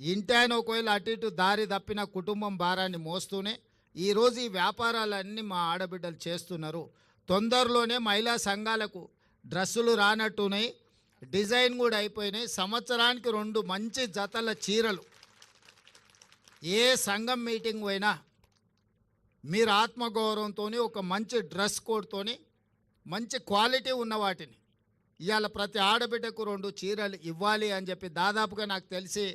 ఇంటాయన ఒకవేళ అటు ఇటు దారి తప్పిన కుటుంబం భారాన్ని మోస్తూనే ఈరోజు ఈ వ్యాపారాలన్నీ మా ఆడబిడ్డలు చేస్తున్నారు. తొందరలోనే మహిళా సంఘాలకు డ్రెస్సులు రానట్టున్నాయి. డిజైన్ కూడా అయిపోయినాయి. సంవత్సరానికి రెండు మంచి జతల చీరలు. ఏ సంఘం మీటింగ్ పోయినా మీరు ఆత్మగౌరవంతో ఒక మంచి డ్రెస్ కోడ్తో మంచి క్వాలిటీ ఉన్న వాటిని ఇవాళ ప్రతి ఆడబిడ్డకు రెండు చీరలు ఇవ్వాలి అని చెప్పి దాదాపుగా నాకు తెలిసి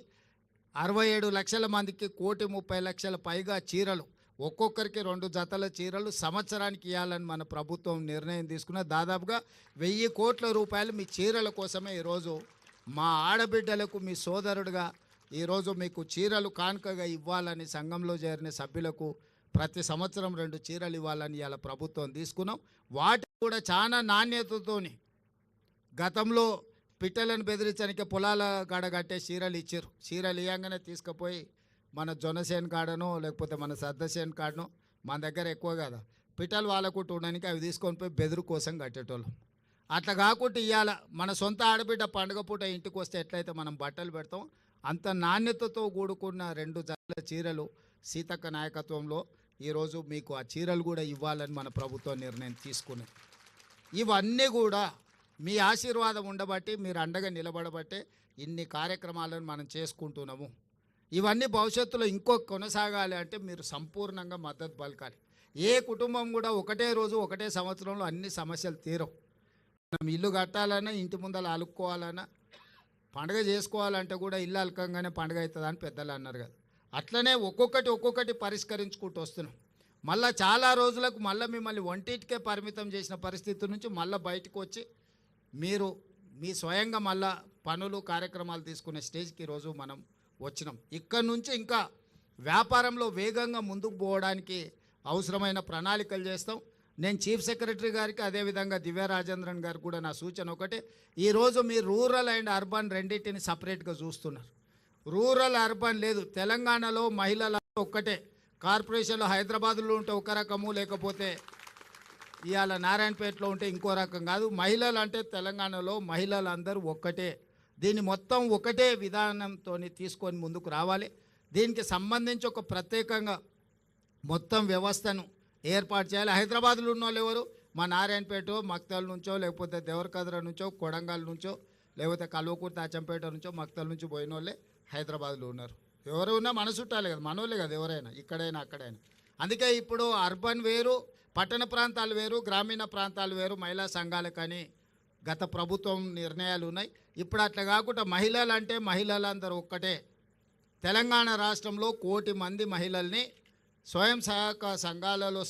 అరవై ఏడు లక్షల మందికి కోటి ముప్పై లక్షల పైగా చీరలు. ఒక్కొక్కరికి రెండు జతల చీరలు సంవత్సరానికి ఇవ్వాలని మన ప్రభుత్వం నిర్ణయం తీసుకున్న దాదాపుగా వెయ్యి కోట్ల రూపాయలు మీ చీరల కోసమే ఈరోజు మా ఆడబిడ్డలకు మీ సోదరుడుగా ఈరోజు మీకు చీరలు కానుకగా ఇవ్వాలని సంఘంలో చేరిన సభ్యులకు ప్రతి సంవత్సరం రెండు చీరలు ఇవ్వాలని ఇవాళ ప్రభుత్వం తీసుకున్నాం. వాటి కూడా చాలా నాణ్యతతోని గతంలో పిట్టలను బెదిరించడానికి పొలాల కాడ కట్టే చీరలు ఇచ్చారు చీరలు ఇవ్వగానే తీసుకుపోయి మన జొన్నసేన్ కాడనో లేకపోతే మన సర్దసేన్ కాడనో మన దగ్గర ఎక్కువ కదా. పిట్టలు వాళ్ళ ఉండడానికి అవి తీసుకొని పోయి బెదురు కోసం కట్టేటోళ్ళం. అట్లా కాకుండా ఇవ్వాల మన సొంత ఆడబిడ్డ పండుగ పూట ఇంటికి వస్తే ఎట్లయితే మనం బట్టలు పెడతాం అంత నాణ్యతతో కూడుకున్న రెండు జతల చీరలు సీతక్క నాయకత్వంలో ఈరోజు మీకు ఆ చీరలు కూడా ఇవ్వాలని మన ప్రభుత్వం నిర్ణయం తీసుకున్నది. ఇవన్నీ కూడా మీ ఆశీర్వాదం ఉండబట్టి మీరు అండగా నిలబడబట్టే ఇన్ని కార్యక్రమాలను మనం చేసుకుంటున్నాము. ఇవన్నీ భవిష్యత్తులో ఇంకో కొనసాగాలి అంటే మీరు సంపూర్ణంగా మద్దతు పలకాలి. ఏ కుటుంబం కూడా ఒకటే రోజు ఒకటే సంవత్సరంలో అన్ని సమస్యలు తీరవు. మనం ఇల్లు కట్టాలన్నా ఇంటి ముందర అలుక్కోవాలన్నా పండగ చేసుకోవాలంటే కూడా ఇల్లు అలకంగానే పండగ అవుతుంది అని పెద్దలు అన్నారు కదా. అట్లనే ఒక్కొక్కటి ఒక్కొక్కటి పరిష్కరించుకుంటూ వస్తున్నాం. మళ్ళీ చాలా రోజులకు మళ్ళీ మిమ్మల్ని ఒంటిటికే పరిమితం చేసిన పరిస్థితి నుంచి మళ్ళీ బయటకు వచ్చి మీరు మీ స్వయంగా మళ్ళా పనులు కార్యక్రమాలు తీసుకునే స్టేజ్కి ఈరోజు మనం వచ్చినాం. ఇక్కడ నుంచి ఇంకా వ్యాపారంలో వేగంగా ముందుకు పోవడానికి అవసరమైన ప్రణాళికలు చేస్తాం. నేను చీఫ్ సెక్రటరీ గారికి అదేవిధంగా దివ్య రాజేంద్రన్ గారికి కూడా నా సూచన ఒకటే. ఈరోజు మీరు రూరల్ అండ్ అర్బన్ రెండింటిని సపరేట్గా చూస్తున్నారు. రూరల్ అర్బన్ లేదు. తెలంగాణలో మహిళల ఒక్కటే. కార్పొరేషన్లో హైదరాబాద్లో ఉంటే ఒక రకము లేకపోతే ఇవాళ నారాయణపేటలో ఉంటే ఇంకో రకం కాదు. మహిళలు అంటే తెలంగాణలో మహిళలందరూ ఒక్కటే. దీన్ని మొత్తం ఒకటే విధానంతో తీసుకొని ముందుకు రావాలి. దీనికి సంబంధించి ఒక ప్రత్యేకంగా మొత్తం వ్యవస్థను ఏర్పాటు చేయాలి. హైదరాబాద్లో ఉన్న వాళ్ళు ఎవరు? మా నారాయణపేట మక్తల నుంచో లేకపోతే దేవరకద్ర నుంచో కొడంగల్ నుంచో లేకపోతే కల్వకూరు తాచంపేట నుంచో మక్తల్ నుంచి పోయిన వాళ్ళే హైదరాబాద్లో ఉన్నారు. ఎవరు ఉన్నా మన చుట్టాలే కదా మనోళ్ళే కదా ఎవరైనా ఇక్కడైనా అక్కడైనా. అందుకే ఇప్పుడు అర్బన్ వేరు పట్టణ ప్రాంతాలు వేరు గ్రామీణ ప్రాంతాలు వేరు మహిళా సంఘాలకని గత ప్రభుత్వం నిర్ణయాలు ఉన్నాయి. ఇప్పుడు అట్లా కాకుండా మహిళలు అంటే మహిళలందరూ ఒక్కటే. తెలంగాణ రాష్ట్రంలో కోటి మంది మహిళల్ని స్వయం సహాయక సంఘాలలో